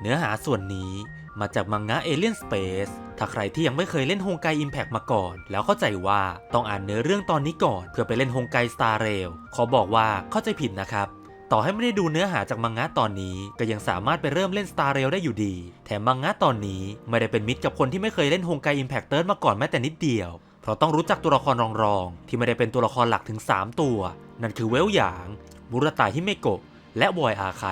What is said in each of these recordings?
เนื้อหาส่วนนี้มาจากมังงะ Alien Space ถ้าใครที่ยังไม่เคยเล่นฮงไก Impact มาก่อน แล้วเข้าใจว่าต้องอ่านเนื้อเรื่องตอนนี้ก่อน เพื่อไปเล่นฮงไก Star Rail ขอบอกว่าเข้าใจผิดนะครับ ต่อให้ไม่ได้ดูเนื้อหาจากมังงะตอนนี้ ก็ยังสามารถไปเริ่มเล่น Star Rail ได้อยู่ดี แถมมังงะตอนนี้ไม่ได้เป็นมิตรกับคนที่ไม่เคยเล่นฮงไก Impact เติร์มาก่อนแม้แต่นิดเดียว เพราะต้องรู้จักตัวละครรองๆที่ไม่ได้เป็นตัวละครหลักถึง 3 ตัว นั่นคือเวลหยาง มุรตาฮิเมโกะและบอยอาร์ไคฟ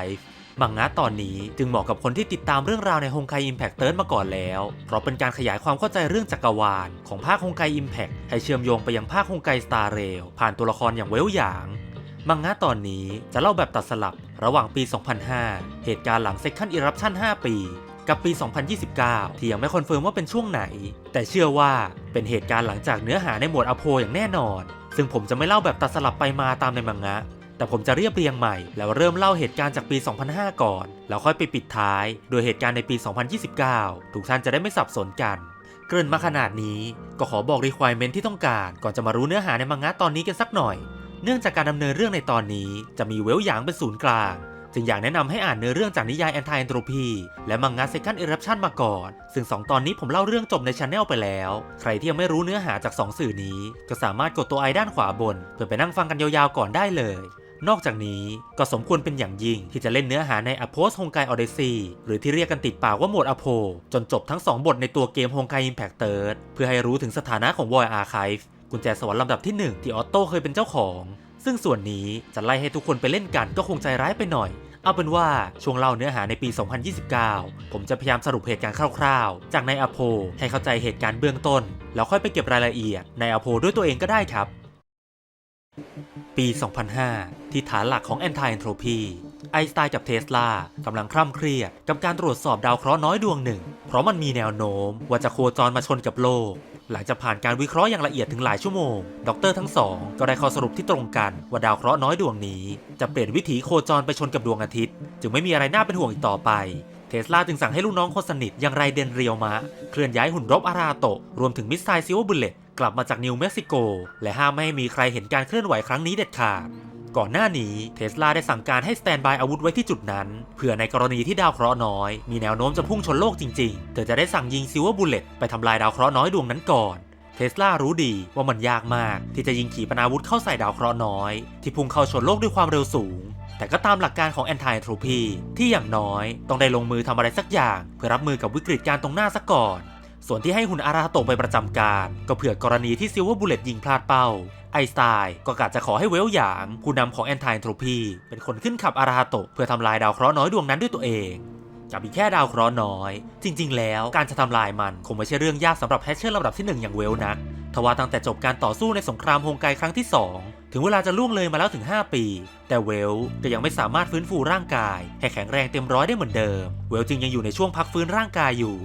มังงะตอนนี้จึงเหมาะกับคนที่ติดตามเรื่องราวในฮงไกอิมแพ t เติร์มาก่อนแล้ว เพราะเป็นการขยายความเข้าใจเรื่องจักรวาล ของภาคฮงไกอิมแพ t ให้เชื่อมโยงไปยังภาคฮงไกสตาร์เรลผ่านตัวละครอย่างเวลหยาง มังงะตอนนี้จะเล่าแบบตัดสลับระหว่างปี 2005 เหตุการณ์หลัง Second Eruption 5ปี กับปี 2029 ที่ยังไม่คอนเฟิร์มว่าเป็นช่วงไหน แต่เชื่อว่าเป็นเหตุการณ์หลังจากเนื้อหาในหมวดอโพอย่างแน่นอน ซึ่งผมจะไม่เล่าแบบตัดสลับไปมาตามในมังงะ แต่ผมจะเรียบเรียงใหม่ แล้วเริ่มเล่าเหตุการณ์จากปี 2005 ก่อน แล้วค่อยไปปิดท้าย โดยเหตุการณ์ในปี 2029 ทุกท่านจะได้ไม่สับสนกัน เกริ่นมาขนาดนี้ ก็ขอบอก requirement ที่ต้องการ ก่อนจะมารู้เนื้อหาในมังงะตอนนี้กันสักหน่อย เนื่องจากการดำเนินเรื่องในตอนนี้ จะมีเวลหยางเป็นศูนย์กลางจึงอยากแนะนำให้อ่านเนื้อเรื่องจากนิยาย Anti Entropy และมังงะ Second Eruption มาก่อน ซึ่ง 2 ตอนนี้ผมเล่าเรื่องจบในช anel ไปแล้ว ใครที่ยังไม่รู้เนื้อหาจาก 2 สื่อนี้ ก็สามารถกดตัวไอด้านขวาบน เพื่อไปนั่งฟังกันยาวๆก่อนได้เลย นอกจากนี้ก็สมควรเป็นอย่างยิ่งที่จะเล่นเนื้อหาใน A Post Honkai Odyssey หรือที่เรียกกันติดปากว่าโหมดอโพจนจบทั้ง 2 บทในตัวเกม Honkai Impact Third เพื่อให้รู้ถึงสถานะของ Void Archive กุญแจสวรรค์ลำดับที่ 1 ที่ออโต้เคยเป็นเจ้าของ ซึ่งส่วนนี้จะไล่ให้ทุกคนไปเล่นกันก็คงใจร้ายไปหน่อยเอาเป็นว่าช่วงเล่าเนื้อหาในปี 2029 ผมจะพยายามสรุปเหตุการณ์คร่าวๆ จากในอโพให้เข้าใจเหตุการณ์เบื้องต้น แล้วค่อยไปเก็บรายละเอียดในอโพด้วยตัวเองก็ได้ครับ ปี 2005 ที่ฐานหลักของ Anti Entropy ไอสไตน์กับเทสลากำลังคร่ำเครียดกับการตรวจสอบดาวเคราะห์น้อยดวงหนึ่ง เพราะมันมีแนวโน้มว่าจะโคจรมาชนกับโลก หลังจากผ่านการวิเคราะห์อย่างละเอียดถึงหลายชั่วโมงด็อกเตอร์ทั้งสองก็ได้ข้อสรุปที่ตรงกันว่าดาวเคราะห์น้อยดวงนี้ จะเปลี่ยนวิถีโคจรไปชนกับดวงอาทิตย์ จึงไม่มีอะไรน่าเป็นห่วงอีกต่อไปเทสลาจึงสั่งให้ลูกน้องคนสนิทอย่างไรเดนเรียวมะ เคลื่อนย้ายหุ่นรบอาราโตะรวมถึงมิสไซล์ซิลเวบุลเลต กลับมาจากนิวเม็กซิโก และห้ามไม่ให้มีใครเห็นการเคลื่อนไหวครั้งนี้เด็ดขาด ก่อนหน้านี้เทสลาได้สั่งการให้สแตนบายอาวุธไว้ที่จุดนั้นเพื่อในกรณีที่ดาวเคราะห์น้อย มีแนวโน้มจะพุ่งชนโลกจริงๆ เธอจะได้สั่งยิงซิลเวอร์บุลเลตไปทำลายดาวเคราะห์น้อยดวงนั้นก่อนเทสลารู้ดีว่ามันยากมาก ที่จะยิงขีปนาวุธเข้าใส่ดาวเคราะห์น้อย ที่พุ่งเข้าชนโลกด้วยความเร็วสูง แต่ก็ตามหลักการของ Anti Entropy ที่อย่างน้อย ต้องได้ลงมือทำอะไรสักอย่าง เพื่อรับมือกับวิกฤตการณ์ตรงหน้าซะก่อน ส่วนที่ให้หุ่นอาราโตะไปประจำการ ก็เผื่อกรณีที่ซิลเวอร์บุลเลตยิงพลาดเป้า ไอสไตน์ก็กะจะขอให้เวลหยางผู้นำของ Anti Entropy เป็นคนขึ้นขับอาราโตะเพื่อทำลายดาวเคราะห์น้อยดวงนั้นด้วยตัวเองกับอีกแค่ดาวเคราะห์น้อย จริง ๆ แล้วการจะทำลายมันคงไม่ใช่เรื่องยากสำหรับแฮชเชอร์ลำดับที่ 1 อย่างเวลนักทว่าตั้งแต่จบการต่อสู้ในสงครามฮงไกครั้งที่ 2 ถึงเวลาจะล่วงเลยมาแล้วถึง 5 ปี แต่เวลก็ยังไม่สามารถฟื้นฟูร่างกาย ให้แข็งแรงเต็มร้อยได้เหมือนเดิม เวลจึงยังอยู่ในช่วงพักฟื้นร่างกายอยู่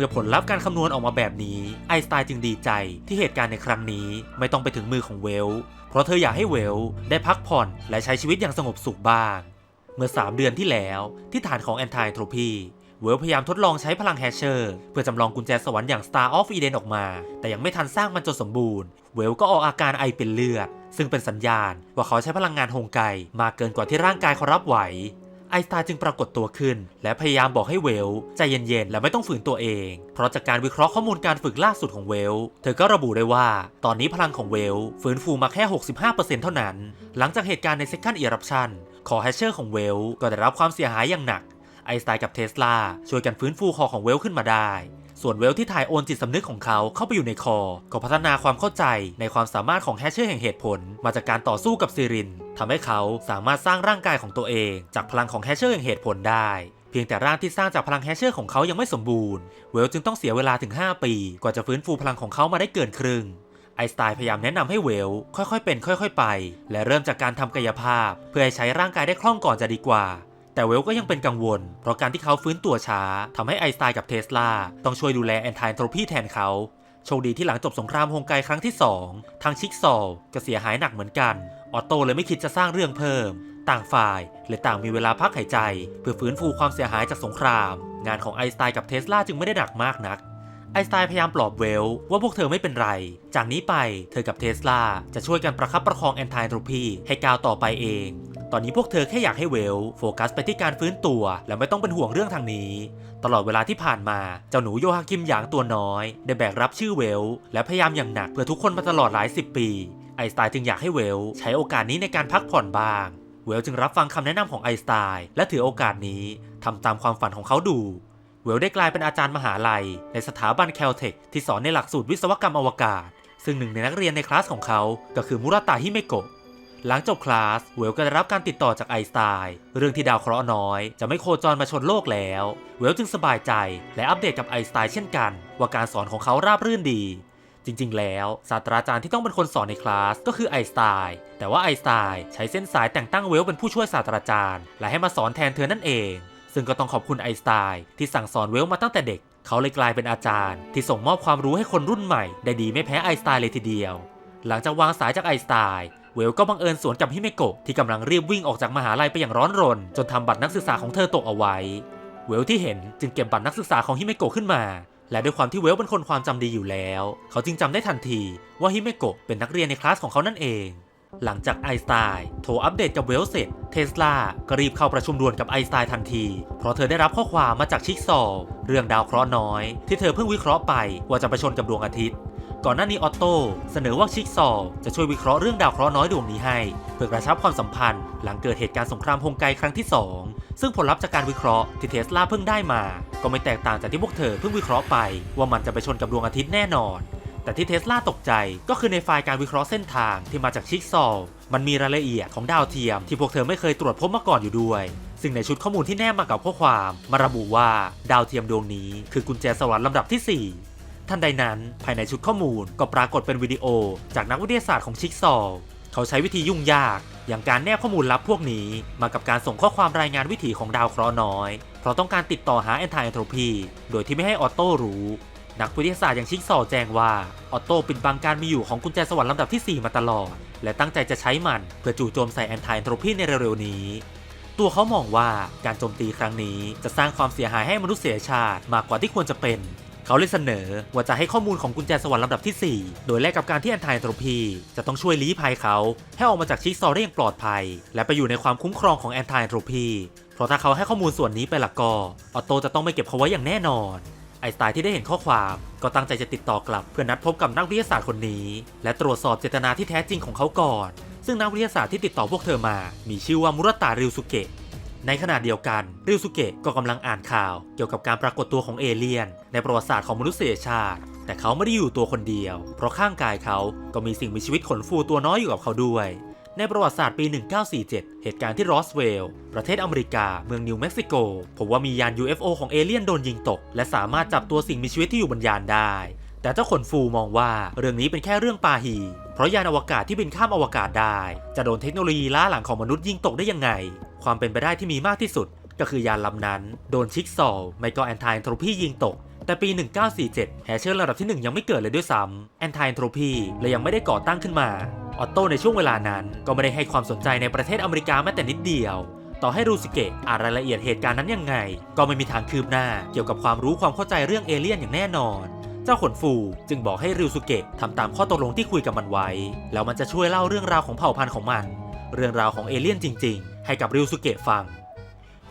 มื่อผลลัพธ์การคำนวณออกมาแบบนี้ ไอสไตน์จึงดีใจที่เหตุการณ์ในครั้งนี้ไม่ต้องไปถึงมือของเวล เพราะเธออยากให้เวลได้พักผ่อนและใช้ชีวิตอย่างสงบสุขบ้าง เมื่อ 3 เดือนที่แล้วที่ฐานของ Anti Entropy เวลพยายามทดลองใช้พลังแฮชเชอร์เพื่อจำลองกุญแจสวรรค์อย่าง Star of Eden ออกมา แต่ยังไม่ทันสร้างมันจนสมบูรณ์ เวลก็ออกอาการไอเป็นเลือด ซึ่งเป็นสัญญาณว่าเขาใช้พลังงานฮงไกมากเกินกว่าที่ร่างกายเขารับไหว ไอสไตน์จึงปรากฏตัวขึ้น และพยายามบอกให้เวลใจเย็นๆ และไม่ต้องฝืนตัวเอง เพราะจากการวิเคราะห์ข้อมูลการฝึกล่าสุดของเวล เธอก็ระบุได้ว่า ตอนนี้พลังของเวลฟื้นฟูมาแค่ 65%เท่านั้น หลังจากเหตุการณ์ใน Second Eruption คอแฮชเชอร์ของเวลก็ได้รับความเสียหายอย่างหนัก ไอสไตน์กับเทสลาช่วยกันฟื้นฟูคอของเวลขึ้นมาได้ส่วนเวลที่ถ่ายโอนจิตสำนึกของเขาเข้าไปอยู่ในคอ ก็พัฒนาความเข้าใจในความสามารถของแฮชเชอร์แห่งเหตุผล มาจากการต่อสู้กับซีริน ทำให้เขาสามารถสร้างร่างกายของตัวเอง จากพลังของแฮชเชอร์แห่งเหตุผลได้ เพียงแต่ร่างที่สร้างจากพลังแฮชเชอร์ของเขายังไม่สมบูรณ์ เวลจึงต้องเสียเวลาถึง 5 ปี กว่าจะฟื้นฟูพลังของเขามาได้เกินครึ่งไอน์สไตน์พยายามแนะนำให้เวล ค่อยๆ เป็น ค่อย ๆ ไป และเริ่มจากการทำกายภาพ เพื่อให้ใช้ร่างกายได้คล่องก่อนจะดีกว่า แต่เวลก็ยังเป็นกังวล เพราะการที่เขาฟื้นตัวช้าทำให้ไอน์สไตน์กับเทสลาต้องช่วยดูแลแอนท n โทรพีแทนเขา โชคดีที่หลังจบสงครามฮงไกครั้งที่ 2 ทางชิกซอลก็เสียหายหนักเหมือนกัน ออตโต้เลยไม่คิดจะสร้างเรื่องเพิ่ม ต่างฝ่ายเลยต่างมีเวลาพักหายใจ เพื่อฟื้นฟูความเสียหายจากสงคราม งานของไอสไตน์กับเทสลาจึงไม่ได้หนักมากนัก ไอสไตน์พยายามปลอบเวล ว่าพวกเธอไม่เป็นไร จากนี้ไปเธอกับเทสลาจะช่วยกันประคับประคองแอนท n โทรพีให้ก้าวต่อไปเองตอนนี้พวกเธอแค่อยากให้เวลโฟกัสไปที่การฟื้นตัว และไม่ต้องเป็นห่วงเรื่องทางนี้ ตลอดเวลาที่ผ่านมาเจ้าหนูโยฮาคิมหยางตัวน้อย ได้แบกรับชื่อเวล และพยายามอย่างหนักเพื่อทุกคนมาตลอดหลายสิบปี ไอน์สไตน์จึงอยากให้เวล ใช้โอกาสนี้ในการพักผ่อนบ้าง เวลจึงรับฟังคำแนะนำของไอน์สไตน์และถือโอกาสนี้ทำตามความฝันของเขาดู เวลได้กลายเป็นอาจารย์มหาลัย ในสถาบันแคลเทคที่สอนในหลักสูตรวิศวกรรมอวกาศ ซึ่งหนึ่งในนักเรียนในคลาสของเขาก็คือมุราตาฮิเมโกะหลังจบคลาส เวลก็ได้รับการติดต่อจากไอน์สไตน์เรื่องที่ดาวเคราะห์น้อย จะไม่โคจรมาชนโลกแล้ว เวลจึงสบายใจและอัปเดตกับไอน์สไตน์เช่นกัน ว่าการสอนของเขาราบรื่นดี จริง ๆ แล้วศาสตราจารย์ที่ต้องเป็นคนสอนในคลาสก็คือไอน์สไตน์แต่ว่าไอน์สไตน์ใช้เส้นสายแต่งตั้งเวลเป็นผู้ช่วยศาสตราจารย์ และให้มาสอนแทนเธอนั่นเอง ซึ่งก็ต้องขอบคุณไอน์สไตน์ที่สั่งสอนเวลมาตั้งแต่เด็ก เขาเลยกลายเป็นอาจารย์ ที่ส่งมอบความรู้ให้คนรุ่นใหม่ได้ดีไม่แพ้ไอน์สไตน์เลยทีเดียว หลังจากวางสายจากไอน์สไตน์เวลก็บังเอิญสวนกับฮิเมโกะที่กำลังรีบวิ่งออกจากมหาลัยไปอย่างร้อนรน จนทำบัตรนักศึกษาของเธอตกเอาไว้ เวลที่เห็นจึงเก็บบัตรนักศึกษาของฮิเมโกะขึ้นมา และด้วยความที่เวลเป็นคนความจำดีอยู่แล้ว เขาจึงจำได้ทันทีว่าฮิเมโกะเป็นนักเรียนในคลาสของเขานั่นเอง หลังจากไอสไตน์โทรอัปเดตกับเวลเสร็จ เทสลาก็รีบเข้าประชุมด่วนกับไอสไตน์ทันที เพราะเธอได้รับข้อความมาจากชิกซอลเรื่องดาวเคราะห์น้อย ที่เธอเพิ่งวิเคราะห์ไปว่าจะไปชนกับดวงอาทิตย์ ก่อนหน้านี้ออตโต้เสนอว่าชิกซอจะช่วยวิเคราะห์เรื่องดาวเคราะห์น้อยดวงนี้ให้ เพื่อกระชับความสัมพันธ์ หลังเกิดเหตุการณ์สงครามฮงไกครั้งที่ 2 ซึ่งผลลัพธ์จากการวิเคราะห์ที่เทสลาเพิ่งได้มา ก็ไม่แตกต่างจากที่พวกเธอเพิ่งวิเคราะห์ไป ว่ามันจะไปชนกับดวงอาทิตย์แน่นอน แต่ที่เทสลาตกใจก็คือในไฟล์การวิเคราะห์เส้นทางที่มาจากชิกซอมันมีรายละเอียดของดาวเทียมที่พวกเธอไม่เคยตรวจพบมาก่อนอยู่ด้วยซึ่งในชุดข้อมูลที่แนบมากับข้อความ มาระบุว่าดาวเทียมดวงนี้คือกุญแจสวรรค์ลำดับที่ 4 ทันใดนั้นภายในชุดข้อมูลก็ปรากฏเป็นวิดีโอ จากนักวิทยาศาสตร์ของชิกซอว์เขาใช้วิธียุ่งยาก อย่างการแนบข้อมูลลับพวกนี้ มากับการส่งข้อความรายงานวิถีของดาวเคราะห์น้อย เพราะต้องการติดต่อหาแอนท i เอนโทรพีโดยที่ไม่ให้ออโต้รู้ นักวิทยาศาสตร์อย่างชิกซอว์แจ้งว่าออโต้ปิดบังการมีอยู่ของกุญแจสวรรค์ลำดับที่ 4 มาตลอด และตั้งใจจะใช้มันเพื่อจู่โจมใส่แอนท i เอนโทรพีในเร็วๆนี้ตัวเขามองว่าการโจมตีครั้งนี้จะสร้างความเสียหายให้มนุษยชาติมากกว่าที่ควรจะเป็น เขาเลยเสนอว่าจะให้ข้อมูลของกุญแจสวรรค์ลำดับที่ 4 โดยแลกกับการที่แอนท i เอนโทรพีจะต้องช่วยลี้ภัยเขาให้ออกมาจากชิกซอได้อย่างปลอดภัย และไปอยู่ในความคุ้มครองของแอนท i เอนโทรพีเพราะถ้าเขาให้ข้อมูลส่วนนี้ไปละก็ออโตจะต้องไม่เก็บเขาไว้อย่างแน่นอนไอสไตน์ที่ได้เห็นข้อความก็ตั้งใจจะติดต่อกลับเพื่อนัดพบกับนักวิทยาศาสตร์คนนี้ และตรวจสอบเจตนาที่แท้จริงของเขาก่อน ซึ่งนักวิทยาศาสตร์ที่ติดต่อพวกเธอมา มีชื่อว่ามุรตาริวสุเกะ ในขณะเดียวกันริวสุเกะก็กำลังอ่านข่าว เกี่ยวกับการปรากฏตัวของเอเลี่ยน ในประวัติศาสตร์ของมนุษยชาติ แต่เขาไม่ได้อยู่ตัวคนเดียว เพราะข้างกายเขาก็มีสิ่งมีชีวิตขนฟูตัวน้อยอยู่กับเขาด้วยในประวัติศาสตร์ปี 1947 เหตุการณ์ที่รอสเวลล์ประเทศอเมริกา เมืองนิวเม็กซิโก พบว่ามียาน UFO ของเอเลี่ยนโดนยิงตก และสามารถจับตัวสิ่งมีชีวิตที่อยู่บนยานได้ แต่เจ้าขนฟูมองว่าเรื่องนี้เป็นแค่เรื่องปาหี เพราะยานอวกาศที่บินข้ามอวกาศได้ จะโดนเทคโนโลยีล้าหลังของมนุษย์ยิงตกได้ยังไง ความเป็นไปได้ที่มีมากที่สุด ก็คือยานลำนั้น โดนชิกซอว์ไม่ก็แอนท i เอนโทรพียิงตก แต่ปี 1947 แฮเชอร์ระดับที่ 1 ยังไม่เกิดเลยด้วยซ้ำแอนท i เอนโทรพีเลยยังไม่ได้ก่อตั้งขึ้นมา ออตโต้ในช่วงเวลานั้น ก็ไม่ได้ให้ความสนใจในประเทศอเมริกาแม้แต่นิดเดียวต่อให้รูสิเกะอ่านรายละเอียดเหตุการณ์นั้นยังไง ก็ไม่มีทางคืบหน้า เกี่ยวกับความรู้ความเข้าใจเรื่องเอเลี่ยนอย่างแน่นอน จ้าขนฟูจึงบอกให้ริวสุเกะทำตามข้อตกลงที่คุยกับมันไว้ แล้วมันจะช่วยเล่าเรื่องราวของเผ่าพันธุ์ของมัน เรื่องราวของเอเลี่ยนจริง ๆ ให้กับริวสุเกะฟัง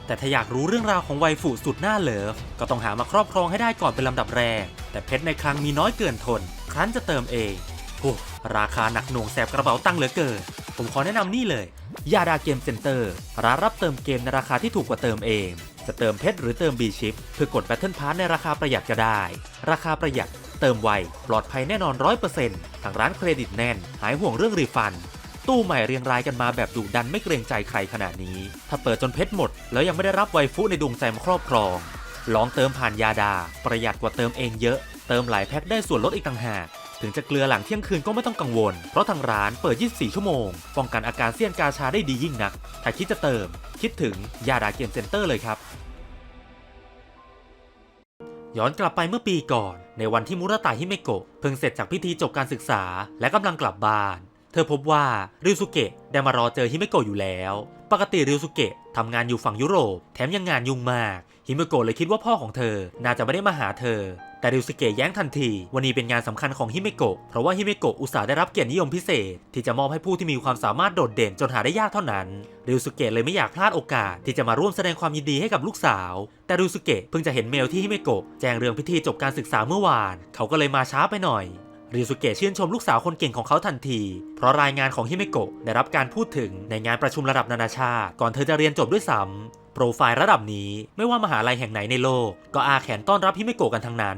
แต่ถ้าอยากรู้เรื่องราวของไวฟูสุดน่าเลิฟ ก็ต้องหามาครอบครองให้ได้ก่อนเป็นลำดับแรก แต่เพชรในครั้งมีน้อยเกินทน ครั้นจะเติมเองโอ้ราคาหนักหน่วงแสบกระเป๋าตังเหลือเกิน ผมขอแนะนำนี่เลยยาดาเกมเซ็นเตอร์ร้านรับเติมเกมในราคาที่ถูกกว่าเติมเอง จะเติมเพชรหรือเติมบีชิปเพื่อกดแบตเทิลพาร์ในราคาประหยัดก็ได้ ราคาประหยัด เติมไว ปลอดภัยแน่นอน 100%ทางร้านเครดิตแน่น หายห่วงเรื่องรีฟัน ตู้ใหม่เรียงรายกันมาแบบดุดันไม่เกรงใจใครขนาดนี้ ถ้าเปิดจนเพชรหมด แล้วยังไม่ได้รับไวฟุในดวงใจมาครอบครอง ลองเติมผ่านยาดา ประหยัดกว่าเติมเองเยอะ เติมหลายแพ็คได้ส่วนลดอีกต่างหาก ถึงจะเกลือหลังเที่ยงคืนก็ไม่ต้องกังวล เพราะทางร้านเปิด 24 ชั่วโมง ป้องกันอาการเสี้ยนกาชาได้ดียิ่งนัก ถ้าคิดจะเติม คิดถึงยาดาเกมเซ็นเตอร์เลยครับ ย้อนกลับไปเมื่อปีก่อน ในวันที่มุราตาฮิเมโกะเพิ่งเสร็จจากพิธีจบการศึกษา และกำลังกลับบ้าน เธอพบว่าริวสุเกะได้มารอเจอฮิเมโกะอยู่แล้ว ปกติริวสุเกะทำงานอยู่ฝั่งยุโรป แถมยังงานยุ่งมากฮิเมโกะเลยคิดว่าพ่อของเธอ น่าจะไม่ได้มาหาเธอ แต่ริวสเกะแย้งทันที วันนี้เป็นงานสำคัญของฮิเมโกะ เพราะว่าฮิเมโกะอุตส่าห์ได้รับเกียรตินิยมพิเศษ ที่จะมอบให้ผู้ที่มีความสามารถโดดเด่นจนหาได้ยากเท่านั้นริวสเกะเลยไม่อยากพลาดโอกาสที่จะมาร่วมแสดงความยินดีให้กับลูกสาว แต่ริวสเกะเพิ่งจะเห็นเมลที่ฮิเมโกะแจ้งเรื่องพิธีจบการศึกษาเมื่อวาน เขาก็เลยมาช้าไปหน่อยริวสุเกะชื่นชมลูกสาวคนเก่งของเขาทันที เพราะรายงานของฮิเมโกะได้รับการพูดถึงในงานประชุมระดับนานาชาติ ก่อนเธอจะเรียนจบด้วยซ้ำ โปรไฟล์ระดับนี้ไม่ว่ามหาลัยแห่งไหนในโลก ก็อาแขนต้อนรับฮิเมโกะกันทั้งนั้น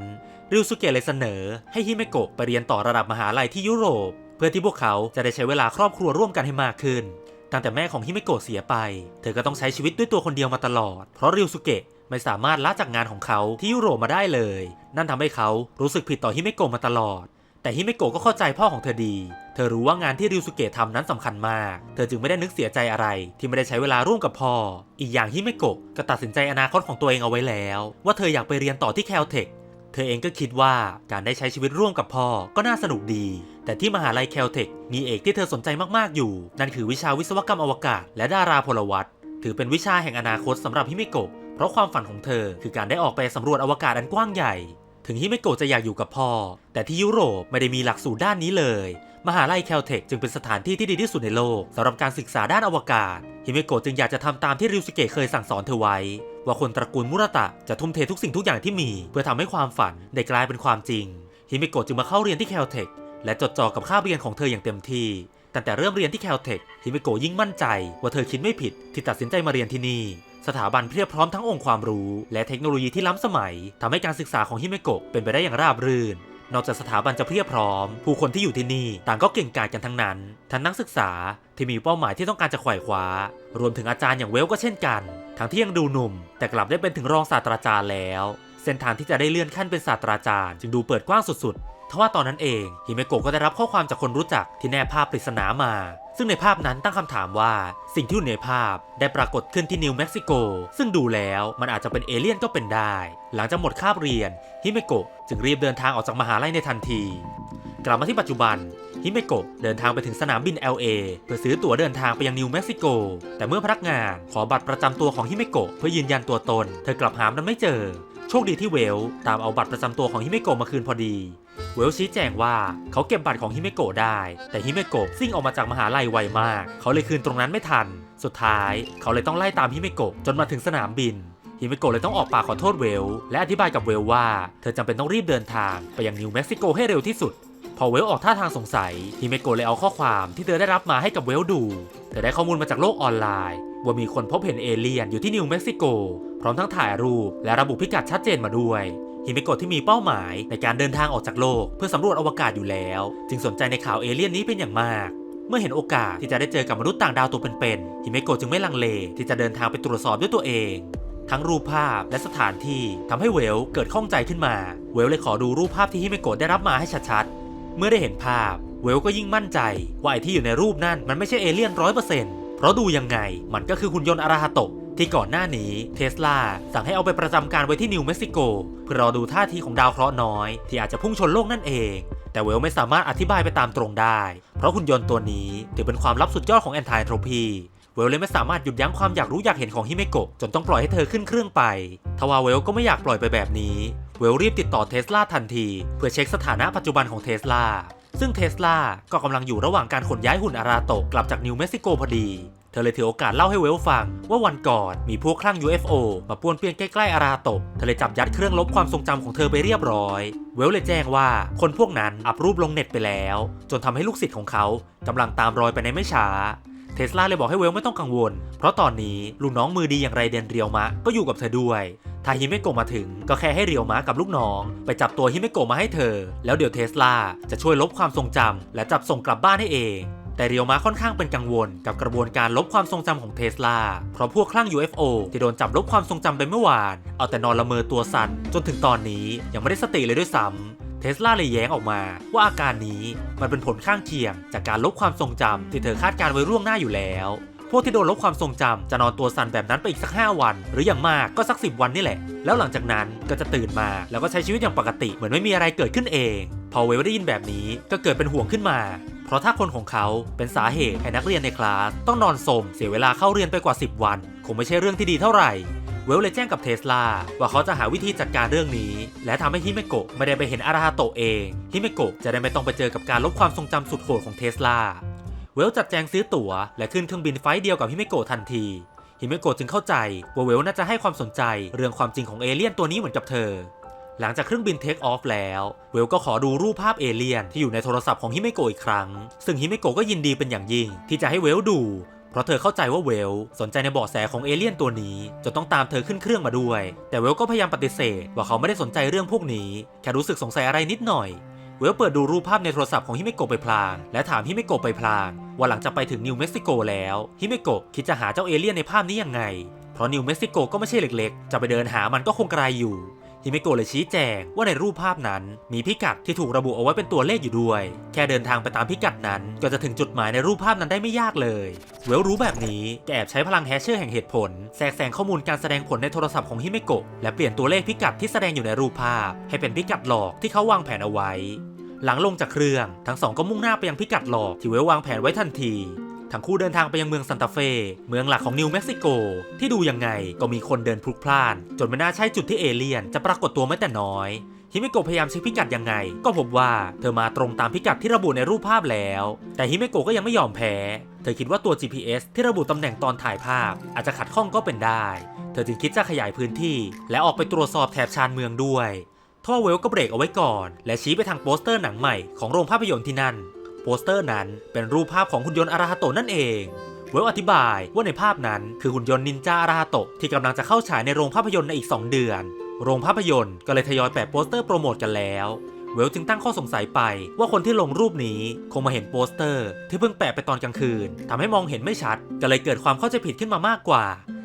ริวสุเกะเลยเสนอ ให้ฮิเมโกะไปเรียนต่อระดับมหาลัยที่ยุโรป เพื่อที่พวกเขาจะได้ใช้เวลาครอบครัวร่วมกันให้มากขึ้น ตั้งแต่แม่ของฮิเมโกะเสียไป เธอก็ต้องใช้ชีวิตด้วยตัวคนเดียวมาตลอด เพราะริวสุเกะไม่สามารถละจากงานของเขาที่ยุโรปมาได้เลย นั่นทำให้เขารู้สึกผิดต่อฮิเมโกะมาตลอด แต่ฮิเมโกะก็เข้าใจพ่อของเธอดี เธอรู้ว่างานที่ริวสุเกะทำนั้นสำคัญมาก เธอจึงไม่ได้นึกเสียใจอะไร ที่ไม่ได้ใช้เวลาร่วมกับพ่อ อีกอย่างฮิเมโกะก็ตัดสินใจอนาคตของตัวเองเอาไว้แล้ว ว่าเธออยากไปเรียนต่อที่แคลเทค เธอเองก็คิดว่าการได้ใช้ชีวิตร่วมกับพ่อก็น่าสนุกดี แต่ที่มหาลัยแคลเทคมีเอกที่เธอสนใจมากๆอยู่ นั่นคือวิชาวิศวกรรมอวกาศ และดาราพลวัตถือเป็นวิชาแห่งอนาคตสำหรับฮิเมโกะ เพราะความฝันของเธอคือการได้ออกไปสำรวจอวกาศอันกว้างใหญ่ ถึงฮิเมโกะจะอยากอยู่กับพ่อ แต่ที่ยุโรปไม่ได้มีหลักสูตรด้านนี้เลย มหาลัยแคลเทคจึงเป็นสถานที่ที่ดีที่สุดในโลกสำหรับการศึกษาด้านอวกาศฮิเมโกะจึงอยากจะทำตามที่ริวสเกะเคยสั่งสอนเธอไว้ ว่าคนตระกูลมุรตะจะทุ่มเททุกสิ่งทุกอย่างที่มี เพื่อทำให้ความฝันได้กลายเป็นความจริงฮิเมโกะจึงมาเข้าเรียนที่แคลเทคและจดจ่อกับค่าเรียนของเธออย่างเต็มที่ตั้งแต่เริ่มเรียนที่แคลเทคฮิเมโกะยิ่งมั่นใจว่าเธอคิดไม่ผิดที่ตัดสินใจมาเรียนที่นี่ สถาบันเพียบพร้อมทั้งองค์ความรู้ และเทคโนโลยีที่ล้ำสมัยทำให้การศึกษาของฮิเมโกะเป็นไปได้อย่างราบรื่น นอกจากสถาบันจะเพียบพร้อม ผู้คนที่อยู่ที่นี่ต่างก็เก่งกาจกันทั้งนั้น ทั้งนักศึกษาที่มีเป้าหมายที่ต้องการจะไขว่คว้า รวมถึงอาจารย์อย่างเวลก็เช่นกัน ทั้งที่ยังดูหนุ่ม แต่กลับได้เป็นถึงรองศาสตราจารย์แล้ว เส้นทางที่จะได้เลื่อนขั้นเป็นศาสตราจารย์ จึงดูเปิดกว้างสุดๆ ทว่าตอนนั้นเองฮิเมโกะก็ได้รับข้อความจากคนรู้จักที่แนบภาพปริศนามา ซึ่งในภาพนั้นตั้งคำถามว่าสิ่งที่อยู่ในภาพได้ปรากฏขึ้นที่นิวเม็กซิโก ซึ่งดูแล้วมันอาจจะเป็นเอเลี่ยนก็เป็นได้ หลังจากหมดคาบเรียนฮิเมโกะจึงรีบเดินทางออกจากมหาลัยในทันที กลับมาที่ปัจจุบันฮิเมโกะเดินทางไปถึงสนามบิน LA เพื่อซื้อตั๋วเดินทางไปยังนิวเม็กซิโก แต่เมื่อพนักงานขอบัตรประจำตัวของฮิเมโกะเพื่อยืนยันตัวตน เธอกลับหามันไม่เจอ โชคดีที่เวลตามเอาบัตรประจำตัวของฮิเมโกะมาคืนพอดี เวลชี้แจงว่าเขาเก็บบัตรของฮิเมโกะได้ แต่ฮิเมโกะซิ่งออกมาจากมหาลัยไวมาก เขาเลยคืนตรงนั้นไม่ทัน สุดท้ายเขาเลยต้องไล่ตามฮิเมโกะจนมาถึงสนามบินฮิเมโกะเลยต้องออกปากขอโทษเวล และอธิบายกับเวลว่า เธอจำเป็นต้องรีบเดินทางไปยังนิวเม็กซิโกให้เร็วที่สุด พอเวลออกท่าทางสงสัยฮิเมโกะเลยเอาข้อความที่เธอได้รับมาให้กับเวลดู เธอได้ข้อมูลมาจากโลกออนไลน์ ว่ามีคนพบเห็นเอเลี่ยนอยู่ที่นิวเม็กซิโก พร้อมทั้งถ่ายรูปและระบุพิกัดชัดเจนมาด้วยฮิเมโกะที่มีเป้าหมายในการเดินทางออกจากโลก เพื่อสำรวจอวกาศอยู่แล้ว จึงสนใจในข่าวเอเลี่ยนนี้เป็นอย่างมาก เมื่อเห็นโอกาสที่จะได้เจอกับมนุษย์ต่างดาวตัวเป็นๆฮิเมโกะจึงไม่ลังเลที่จะเดินทางไปตรวจสอบด้วยตัวเอง ทั้งรูปภาพและสถานที่ทำให้เวลเกิดข้องใจขึ้นมา เวลเลยขอดูรูปภาพที่ฮิเมโกะได้รับมาให้ชัดๆ เมื่อได้เห็นภาพ เวลก็ยิ่งมั่นใจว่าไอที่อยู่ในรูปนั่นมันไม่ใช่เอเลี่ยนร้อยเปอร์เซ็นต์เพราะดูยังไงมันก็คือหุ่นยนต์อาราฮาโตะ ที่ก่อนหน้านี้เทสลาสั่งให้เอาไปประจำการไว้ที่นิวเม็กซิโก เพื่อรอดูท่าทีของดาวเคราะห์น้อย ที่อาจจะพุ่งชนโลกนั่นเอง แต่เวลไม่สามารถอธิบายไปตามตรงได้ เพราะหุ่นยนต์ตัวนี้ถือเป็นความลับสุดยอดของแอนทายโทรพีเวลเลยไม่สามารถหยุดยั้งความอยากรู้อยากเห็นของฮิเมโกะจนต้องปล่อยให้เธอขึ้นเครื่องไป ทว่าเวลก็ไม่อยากปล่อยไปแบบนี้ เวลรีบติดต่อเทสลาทันที เพื่อเช็คสถานะปัจจุบันของเทสลาซึ่งเทสลาก็กำลังอยู่ระหว่างการขนย้ายหุ่นอาราโตกลับจากนิวเม็กซิโกพอดี เธอเลยถือโอกาสเล่าให้เวลฟังว่าวันก่อนมีพวกคลั่ง UFO มาป้วนเปี้ยนใกล้ๆอาราโตะเธอเลยจับยัดเครื่องลบความทรงจำของเธอไปเรียบร้อย เวลเลยแจ้งว่าคนพวกนั้นอัพรูปลงเน็ตไปแล้ว จนทำให้ลูกศิษย์ของเขากำลังตามรอยไปในไม่ช้าเทสลาเลยบอกให้เวลไม่ต้องกังวล เพราะตอนนี้ลูกน้องมือดีอย่างไรเดนเรียวมะก็อยู่กับเธอด้วยถ้าฮิเมโกะมาถึงก็แค่ให้เรียวมะกับลูกน้อง ไปจับตัวฮิเมโกะมาให้เธอ แล้วเดี๋ยวเทสลาจะช่วยลบความทรงจำและจับส่งกลับบ้านให้เอง แต่เรียวมะค่อนข้างเป็นกังวลกับกระบวนการลบความทรงจำของเทสลา เพราะพวกคลั่ง UFO ที่โดนจับลบความทรงจำไปเมื่อวาน เอาแต่นอนละเมอตัวสั่นจนถึงตอนนี้ยังไม่ได้สติเลยด้วยซ้ำเทสลาเลยแย้งออกมาว่าอาการนี้มันเป็นผลข้างเคียง จากการลบความทรงจำที่เธอคาดการไว้ล่วงหน้าอยู่แล้ว พวกที่โดนลบความทรงจำจะนอนตัวสั่นแบบนั้นไปอีกสัก 5 วัน หรืออย่างมากก็สัก 10 วันนี่แหละ แล้วหลังจากนั้นก็จะตื่นมาแล้วก็ใช้ชีวิตอย่างปกติเหมือนไม่มีอะไรเกิดขึ้นเอง พอเวลได้ยินแบบนี้ก็เกิดเป็นห่วงขึ้นมา เพราะถ้าคนของเขาเป็นสาเหตุให้นักเรียนในคลาสต้องนอนสมเสียเวลาเข้าเรียนไปกว่า 10 วัน คงไม่ใช่เรื่องที่ดีเท่าไหร่เวลเลยแจ้งกับเทสลาว่าเขาจะหาวิธีจัดการเรื่องนี้ และทำให้ฮิเมโกะไม่ได้ไปเห็นอาราฮาโตะเองฮิเมโกะจะได้ไม่ต้องไปเจอกับการลบความทรงจำสุดโหดของเทสลาเวลจัดแจงซื้อตั๋ว และขึ้นเครื่องบินไฟ์เดียวกับฮิเมโกะทันทีฮิเมโกะจึงเข้าใจว่าเวลน่าจะให้ความสนใจเรื่องความจริงของเอเลี่ยนตัวนี้เหมือนกับเธอ หลังจากเครื่องบินเทคออฟแล้ว เวลก็ขอดูรูปภาพเอเลี่ยนที่อยู่ในโทรศัพท์ของฮิเมโกะอีกครั้ง ซึ่งฮิเมโกะก็ยินดีเป็นอย่างยิ่ง ที่จะให้เวลดู เพราะเธอเข้าใจว่าเวลสนใจในเบาะแสของเอเลี่ยนตัวนี้จนต้องตามเธอขึ้นเครื่องมาด้วย แต่เวลก็พยายามปฏิเสธ ว่าเขาไม่ได้สนใจเรื่องพวกนี้ แค่รู้สึกสงสัยอะไรนิดหน่อย เวลเปิดดูรูปภาพในโทรศัพท์ของฮิเมโกะไปพลาง และถามฮิเมโกะไปพลางว่าหลังจากไปถึงนิวเม็กซิโกแล้วฮิเมโกะคิดจะหาเจ้าเอเลี่ยนในภาพนี้ยังไง เพราะนิวเม็กซิโกก็ไม่ใช่เล็กๆ จะไปเดินหามันก็คงไกลอยู่ ฮิเมโกะเลยชี้แจงว่าในรูปภาพนั้นมีพิกัดที่ถูกระบุเอาไว้เป็นตัวเลขอยู่ด้วย แค่เดินทางไปตามพิกัดนั้นก็จะถึงจุดหมายในรูปภาพนั้นได้ไม่ยากเลยเวลรู้แบบนี้แกแอบใช้พลังแฮชเชอร์แห่งเหตุผลแทรกแซงข้อมูลการแสดงผลในโทรศัพท์ของฮิเมโกะและเปลี่ยนตัวเลขพิกัดที่แสดงอยู่ในรูปภาพ ให้เป็นพิกัดหลอกที่เขาวางแผนเอาไว้ หลังลงจากเครื่อง ทั้งสองก็มุ่งหน้าไปยังพิกัดหลอกที่เวลวางแผนไว้ทันที ทั้งคู่เดินทางไปยังเมืองซันตาเฟ เมืองหลักของนิวเม็กซิโก ที่ดูยังไงก็มีคนเดินพลุกพล่าน จนไม่น่าใช่จุดที่เอเลี่ยนจะปรากฏตัวแม้แต่น้อยฮิเมโกะพยายามเช็คพิกัดยังไง ก็พบว่าเธอมาตรงตามพิกัดที่ระบุในรูปภาพแล้ว แต่ฮิเมโกะก็ยังไม่ยอมแพ้ เธอคิดว่าตัว GPS ที่ระบุตำแหน่งตอนถ่ายภาพ อาจจะขัดข้องก็เป็นได้ เธอจึงคิดจะขยายพื้นที่ และออกไปตรวจสอบแถบชานเมืองด้วยท่อเวลก็เบรกเอาไว้ก่อน และชี้ไปทางโปสเตอร์หนังใหม่ของโรงภาพยนตร์ที่นั่น สเตอร์นั้น เป็นรูปภาพของหุ่นยนต์อาราฮาโตะนั่นเองเวลอธิบายว่าในภาพนั้นคือหุ่นยนต์นินจาอาราฮาโตะที่กำลังจะเข้าฉายในโรงภาพยนตร์ในอีก 2 เดือน โรงภาพยนตร์ก็เลยทยอยแปะโปสเตอร์โปรโมทกันแล้ว เวลจึงตั้งข้อสงสัยไปว่าคนที่ลงรูปนี้คงมาเห็นโปสเตอร์ ที่เพิ่งแปะไปตอนกลางคืนทำให้มองเห็นไม่ชัด ก็เลยเกิดความเข้าใจผิดขึ้นมามากกว่า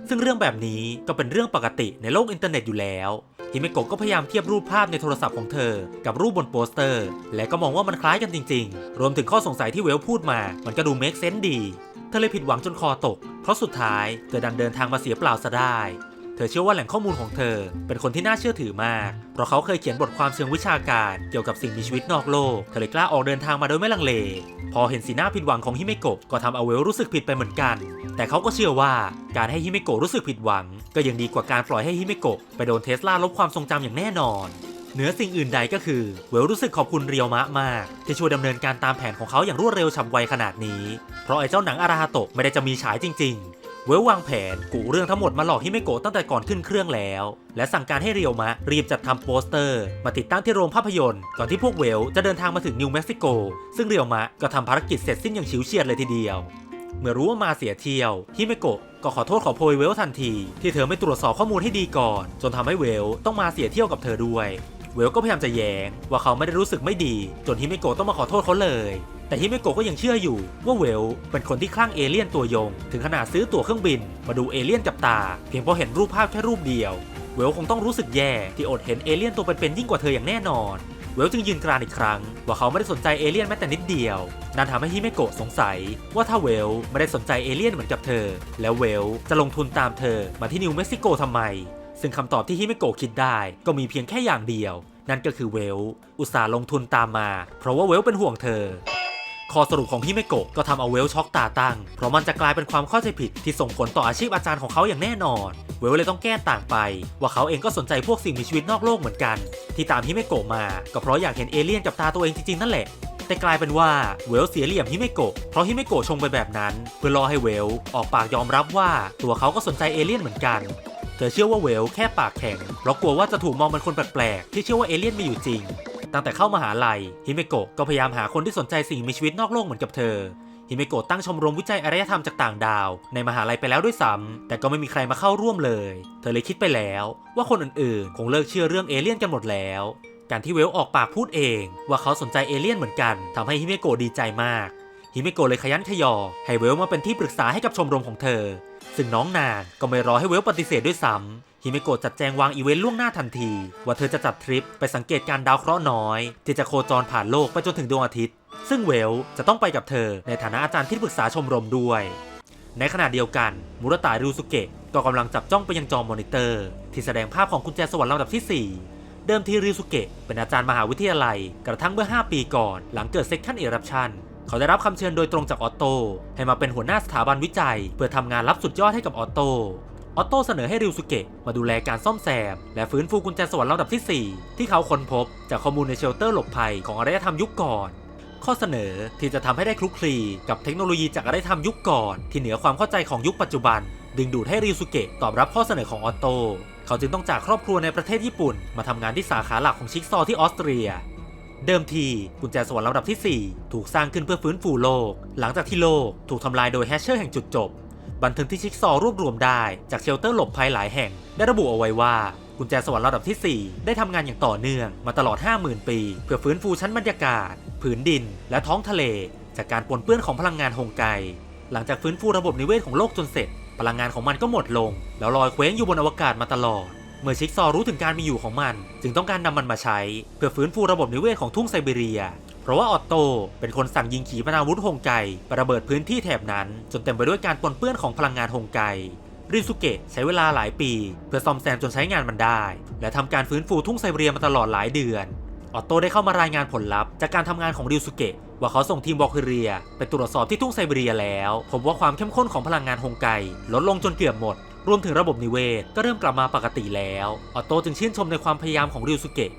ซึ่งเรื่องแบบนี้ก็เป็นเรื่องปกติในโลกอินเทอร์เน็ตอยู่แล้ว ฮิเมโกะก็พยายามเทียบรูปภาพในโทรศัพท์ของเธอ กับรูปบนโปสเตอร์ และก็มองว่ามันคล้ายกันจริง ๆ รวมถึงข้อสงสัยที่เวลพูดมา มันก็ดูเมคเซนส์ดี เธอเลยผิดหวังจนคอตก เพราะสุดท้ายเธอดันเดินทางมาเสียเปล่าซะได้ เธอเชื่อว่าแหล่งข้อมูลของเธอ เป็นคนที่น่าเชื่อถือมาก เพราะเขาเคยเขียนบทความเชิงวิชาการ เกี่ยวกับสิ่งมีชีวิตนอกโลก เธอเลยกล้าออกเดินทางมาโดยไม่ลังเล พอเห็นสีหน้าผิดหวังของฮิเมโกะก็ทำเอาเวลรู้สึกผิดไปเหมือนกัน แต่เขาก็เชื่อว่าการให้ฮิเมโกะรู้สึกผิดหวัง ก็ยังดีกว่าการปล่อยให้ฮิเมโกะไปโดนเทสลาลบความทรงจำอย่างแน่นอนเหนือสิ่งอื่นใดก็คือ เวลรู้สึกขอบคุณเรียวมะมาก ที่ช่วยดำเนินการตามแผนของเขาอย่างรวดเร็วฉับไวขนาดนี้ เพราะไอ้เจ้าหนังอาราฮาโตะไม่ได้จะมีฉายจริง เวลวางแผนกุเรื่องทั้งหมดมาหลอกฮิเมโกะตั้งแต่ก่อนขึ้นเครื่องแล้ว และสั่งการให้เรียวมะรีบจัดทำโปสเตอร์ มาติดตั้งที่โรงภาพยนตร์ ก่อนที่พวกเวลจะเดินทางมาถึงนิวเม็กซิโก ซึ่งเรียวมะก็ทำภารกิจเสร็จสิ้นอย่างฉิวเฉียดเลยทีเดียว เมื่อรู้ว่ามาเสียเที่ยวฮิเมโกะก็ขอโทษขอโพยเวลทันที ที่เธอไม่ตรวจสอบข้อมูลให้ดีก่อน จนทำให้เวลต้องมาเสียเที่ยวกับเธอด้วย เวลก็พยายามจะแย้งว่าเขาไม่ได้รู้สึกไม่ดี จนฮิเมโกะต้องมาขอโทษเขาเลย แต่ฮิเมโกะก็ยังเชื่ออยู่ว่าเวลเป็นคนที่คลั่งเอเลี่ยนตัวยง ถึงขนาดซื้อตั๋วเครื่องบิน มาดูเอเลี่ยนกับตา เพียงเพราะเห็นรูปภาพแค่รูปเดียว เวลคงต้องรู้สึกแย่ที่อดเห็นเอเลี่ยนตัวเป็นๆยิ่งกว่าเธออย่างแน่นอนเวลจึงยืนกรานอีกครั้ง ว่าเขาไม่ได้สนใจเอเลี่ยนแม้แต่นิดเดียว นั่นทำให้ฮิเมโกะสงสัย ว่าถ้าเวลไม่ได้สนใจเอเลี่ยนเหมือนกับเธอ แล้วเวลจะลงทุนตามเธอมาที่นิวเม็กซิโกทำไม ซึ่งคำตอบที่ฮิเมโกะคิดได้ก็มีเพียงแค่อย่างเดียว นั่นก็คือเวลอุตส่าห์ลงทุนตามมา เพราะว่าเวลเป็นห่วงเธอ ข้อสรุปของฮิเมโกะก็ทำเอาเวลช็อกตาตั้ง เพราะมันจะกลายเป็นความเข้าใจผิดที่ส่งผลต่ออาชีพอาจารย์ของเขาอย่างแน่นอน เวลเลยต้องแก้ต่างไป ว่าเขาเองก็สนใจพวกสิ่งมีชีวิตนอกโลกเหมือนกัน ที่ตามฮิเมโกะมา ก็เพราะอยากเห็นเอเลี่ยนกับตาตัวเองจริงๆนั่นแหละแต่กลายเป็นว่าเวลเสียเหลี่ยมฮิเมโกะเพราะฮิเมโกะชงไปแบบนั้น เพื่อรอให้เวลออกปากยอมรับว่าตัวเขาก็สนใจเอเลี่ยนเหมือนกัน เธอเชื่อว่าเวลแค่ปากแข็งเพราะกลัวว่าจะถูกมองเป็นคนแปลกๆที่เชื่อว่าเอเลี่ยนมีอยู่จริง ตั้งแต่เข้ามหาลัยฮิเมโกะก็พยายามหาคนที่สนใจสิ่งมีชีวิตนอกโลกเหมือนกับเธอฮิเมโกะตั้งชมรมวิจัยอารยธรรมจากต่างดาว ในมหาลัยไปแล้วด้วยซ้ำแต่ก็ไม่มีใครมาเข้าร่วมเลย เธอเลยคิดไปแล้ว ว่าคนอื่นๆ คงเลิกเชื่อเรื่องเอเลี่ยนกันหมดแล้ว การที่เวลออกปากพูดเอง ว่าเขาสนใจเอเลี่ยนเหมือนกันทำให้ฮิเมโกะดีใจมากฮิเมโกะเลยขยันขยอ ให้เวลมาเป็นที่ปรึกษาให้กับชมรมของเธอ ซึ่งน้องนางก็ไม่รอให้เวลปฏิเสธด้วยซ้ำ ฮิเมโกะจัดแจงวางอีเวนต์ล่วงหน้าทันที ว่าเธอจะจัดทริปไปสังเกตการดาวเคราะห์น้อย ที่จะโคจรผ่านโลกไปจนถึงดวงอาทิตย์ ซึ่งเวลจะต้องไปกับเธอในฐานะอาจารย์ที่ปรึกษาชมรมด้วย ในขณะเดียวกันมุรตาริวสุเกะก็กำลังจับจ้องไปยังจอมอนิเตอร์ ที่แสดงภาพของกุญแจสวรรค์ลำดับที่ 4เดิมทีริสุเกะเป็นอาจารย์มหาวิทยาลัย กระทั่งเมื่อ 5 ปีก่อน หลังเกิดเซ็กชันเอรัปชันเขาได้รับคำเชิญโดยตรงจากออตโต้ให้มาเป็นหัวหน้าสถาบันวิจัย เพื่อทำงานรับสุดยอดให้กับออตโต้ ออตโต้เสนอให้ริวสุเกะมาดูแลการซ่อมแซม และฟื้นฟูกุญแจสวรรค์ลำดับที่ 4 ที่เขาค้นพบจากข้อมูลในเชลเตอร์หลบภัยของอารยธรรมยุคก่อน ข้อเสนอที่จะทำให้ได้คลุกคลีกับเทคโนโลยีจากอารยธรรมยุคก่อน ที่เหนือความเข้าใจของยุคปัจจุบัน ดึงดูดให้ริวสุเกะตอบรับข้อเสนอของออตโต้เขาจึงต้องจากครอบครัวในประเทศญี่ปุ่น มาทำงานที่สาขาหลักของชิกซอว์ที่ออสเตรียเดิมทีกุญแจสวรรค์ลำดับที่ 4 ถูกสร้างขึ้นเพื่อฟื้นฟูโลก หลังจากที่โลกถูกทำลายโดยแฮชเชอร์แห่งจุดจบ บันทึกที่ชิกซอรวบรวมได้จากเชลเตอร์หลบภัยหลายแห่ง ได้ระบุเอาไว้ว่ากุญแจสวรรค์ลำดับที่ 4 ได้ทำงานอย่างต่อเนื่องมาตลอด 50,000 ปี เพื่อฟื้นฟูชั้นบรรยากาศ ผืนดิน และท้องทะเล จากการปนเปื้อนของพลังงานฮงไก หลังจากฟื้นฟูระบบนิเวศของโลกจนเสร็จ พลังงานของมันก็หมดลง แล้วลอยเคว้งอยู่บนอวกาศมาตลอด เมื่อชิกซอรู้ถึงการมีอยู่ของมัน จึงต้องการนำมันมาใช้ เพื่อฟื้นฟูระบบนิเวศของทุ่งไซบีเรีย เพราะว่าออตโตเป็นคนสั่งยิงขีปนาวุธฮงไกไประเบิดพื้นที่แถบนั้น จนเต็มไปด้วยการปนเปื้อนของพลังงานฮงไกริซุเกะใช้เวลาหลายปี เพื่อซ่อมแซมจนใช้งานมันได้ และทำการฟื้นฟูทุ่งไซเรียมาตลอดหลายเดือน ออตโตได้เข้ามารายงานผลลัพธ์จากการทำงานของริวสุเกะว่าเขาส่งทีมวอลคิเรีย ไปตรวจสอบที่ทุ่งไซเรียแล้วพบว่าความเข้มข้นของพลังงานฮงไกลดลงจนเกือบหมด รวมถึงระบบนิเวศก็เริ่มกลับมาปกติแล้ว ออตโตจึงชื่นชมในความพยายามของริวสุเกะ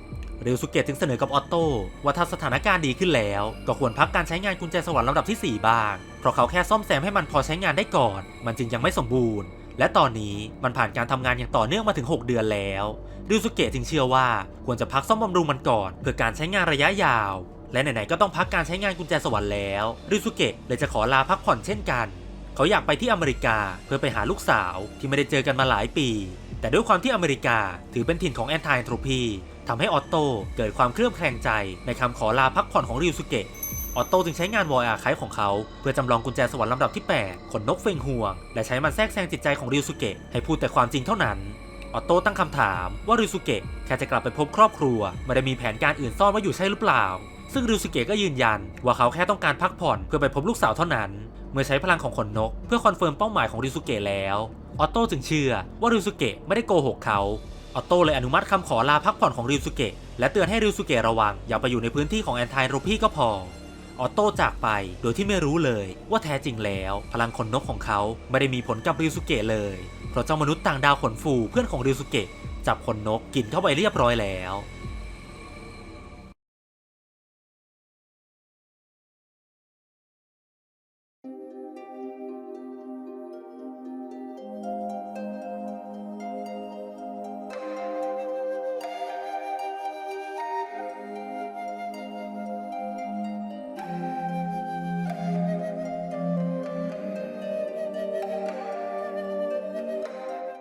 ริวสุเกะจึงเสนอกับออตโต้ว่าถ้าสถานการณ์ดีขึ้นแล้ว ก็ควรพักการใช้งานกุญแจสวรรค์ลำดับที่ 4 บ้าง เพราะเขาแค่ซ่อมแซมให้มันพอใช้งานได้ก่อน มันจึงยังไม่สมบูรณ์ และตอนนี้มันผ่านการทำงานอย่างต่อเนื่องมาถึง 6 เดือนแล้วริวสุเกะจึงเชื่อว่าควรจะพักซ่อมบำรุงมันก่อน เพื่อการใช้งานระยะยาว และไหนๆก็ต้องพักการใช้งานกุญแจสวรรค์แล้วริวสุเกะเลยจะขอลาพักผ่อนเช่นกัน เขาอยากไปที่อเมริกาเพื่อไปหาลูกสาวที่ไม่ได้เจอกันมาหลายปี แต่ด้วยความที่อเมริกาถือเป็นถิ่นของแอนท i โทรพี ทำให้ออตโต้เกิดความเครือบแคลงใจในคำขอลาพักผ่อนของริวสุเกะ ออตโต้จึงใช้งานวอยอาร์ไคของเขา เพื่อจำลองกุญแจสวรรค์ลำดับที่ 8 ขนนกเฟงห่วง และใช้มันแทรกแซงจิตใจของริวสุเกะให้พูดแต่ความจริงเท่านั้น ออตโต้ตั้งคำถามว่าริวสุเกะแค่จะกลับไปพบครอบครัวไม่ได้มีแผนการอื่นซ่อนไว้อยู่ใช่หรือเปล่า ซึ่งริวสุเกะก็ยืนยัน ว่าเขาแค่ต้องการพักผ่อนเพื่อไปพบลูกสาวเท่านั้น เมื่อใช้พลังของขนนก เพื่อคอนเฟิร์มเป้าหมายของริวสุเกะแล้ว ออตโต้จึงเชื่อว่าริวสุเกะไม่ได้โกหกเขา ออตโต้เลยอนุมัติคำขอลาพักผ่อนของริวสุเกะและเตือนให้ริวสุเกะระวัง อย่าไปอยู่ในพื้นที่ของแอนท i โรพี่ก็พอ ออตโต้จากไปโดยที่ไม่รู้เลยว่าแท้จริงแล้ว พลังขนนกของเขาไม่ได้มีผลกับริวสุเกะเลย เพราะเจ้ามนุษย์ต่างดาวขนฟูเพื่อนของริวสุเกะจับขนนกกินเข้าไปเรียบร้อยแล้ว